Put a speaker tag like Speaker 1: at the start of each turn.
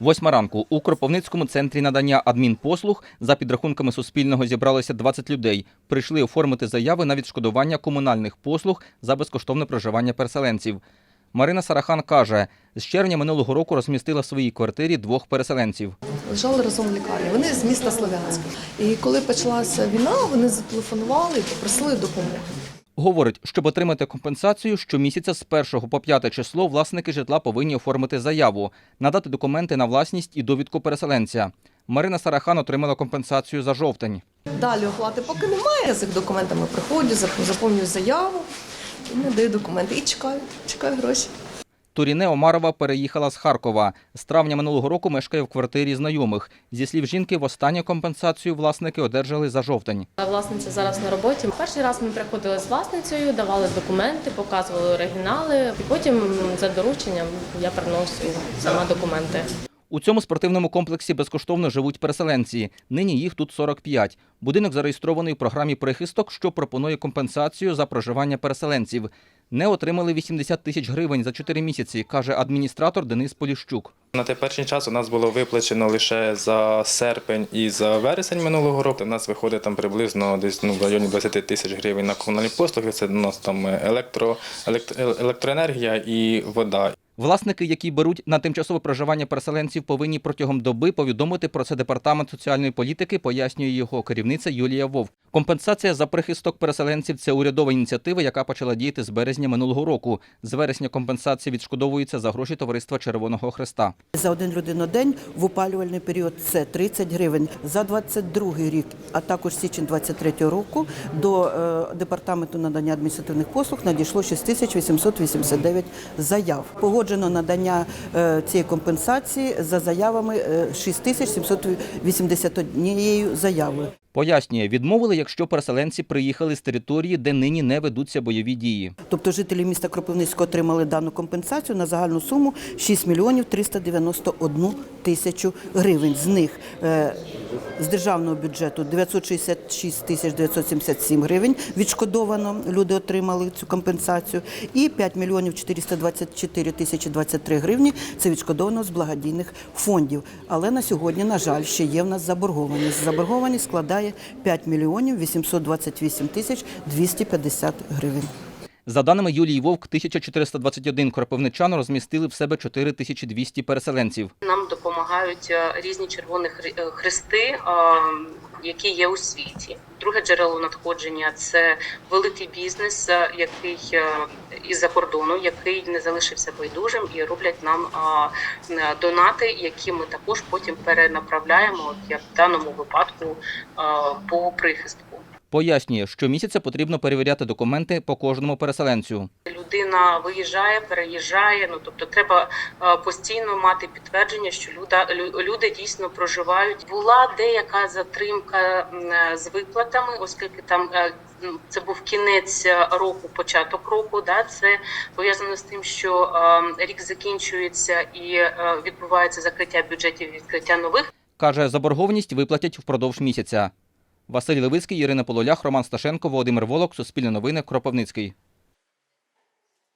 Speaker 1: Восьма ранку у Кропивницькому центрі надання адмінпослуг за підрахунками Суспільного зібралося 20 людей. Прийшли оформити заяви на відшкодування комунальних послуг за безкоштовне проживання переселенців. Марина Сарахан каже, з червня минулого року розмістила в своїй квартирі двох переселенців.
Speaker 2: лежали разом в лікарні. Вони з міста Слов'янська. І коли почалася війна, вони зателефонували і попросили допомоги.
Speaker 1: Говорить, щоб отримати компенсацію, щомісяця з 1 по 5 число власники житла повинні оформити заяву, надати документи на власність і довідку переселенця. Марина Сарахан отримала компенсацію за жовтень.
Speaker 2: Далі оплати поки немає. З їх документами приходжу, заповнюю заяву, і надаю документи. І чекаю, чекаю гроші.
Speaker 1: Туріне Омарова переїхала з Харкова. З травня минулого року мешкає в квартирі знайомих. Зі слів жінки, востаннє компенсацію власники одержали за жовтень.
Speaker 3: Власниця зараз на роботі. Перший раз ми приходили з власницею, давали документи, показували оригінали. І потім за дорученням я приносив сама документи.
Speaker 1: У цьому спортивному комплексі безкоштовно живуть переселенці. Нині їх тут 45. Будинок зареєстрований у програмі прихисток, що пропонує компенсацію за проживання переселенців. Не отримали 80 тисяч гривень за 4 місяці, каже адміністратор Денис Поліщук.
Speaker 4: На теперішній час у нас було виплачено лише за серпень і за вересень минулого року. У нас виходить там приблизно десь ну, в районі 20 тисяч гривень на комунальні послуги. Це у нас там електро, елект- електроенергія і вода.
Speaker 1: Власники, які беруть на тимчасове проживання переселенців, повинні протягом доби повідомити про це департамент соціальної політики, пояснює його керівниця Юлія Вовк. Компенсація за прихисток переселенців це урядова ініціатива, яка почала діяти з березня минулого року. З вересня компенсація відшкодовується за гроші товариства Червоного Хреста.
Speaker 5: За один людинодень в опалювальний період це 30 гривень. За 22 рік, а також січень 23 року до е, департаменту надання адміністративних послуг надійшло 6889 заяв. Погоджено надання е, цієї компенсації за заявами е, 6781 заявою.
Speaker 1: Пояснює, відмовили, якщо переселенці приїхали з території, де нині не ведуться бойові дії.
Speaker 5: Тобто жителі міста Кропивницького отримали дану компенсацію на загальну суму 6 мільйонів 391 тисячу гривень. З них е, з державного бюджету 966 тисяч 977 гривень відшкодовано. Люди отримали цю компенсацію. І 5 мільйонів 424 тисячі 23 гривні це відшкодовано з благодійних фондів. Але на сьогодні, на жаль, ще є в нас заборгованість. Заборгованість складає 5 мільйонів 828 тисяч 250 гривень.
Speaker 1: За даними Юлії Вовк, 1421 кропивничан розмістили в себе 4200 переселенців.
Speaker 6: Нам допомагають е, різні червоні е, хрести, е, які є у світі. Друге джерело надходження це великий бізнес, який е, із-за кордону, який не залишився байдужим, і роблять нам донати, які ми також потім перенаправляємо, як в даному випадку по прихистку.
Speaker 1: Пояснює, що місяця потрібно перевіряти документи по кожному переселенцю.
Speaker 6: Людина виїжджає, переїжджає. Ну тобто, треба е, постійно мати підтвердження, що люда, лю- люди дійсно проживають. Була деяка затримка е, з виплатами, оскільки там е, це був кінець року, початок року. Да, це пов'язано з тим, що рік закінчується і відбувається закриття бюджетів, відкриття нових.
Speaker 1: Каже, заборгованість виплатять впродовж місяця. Василь Левицький, Ірина Пололях, Роман Сташенко, Володимир Волок, Суспільне новини, Кропивницький.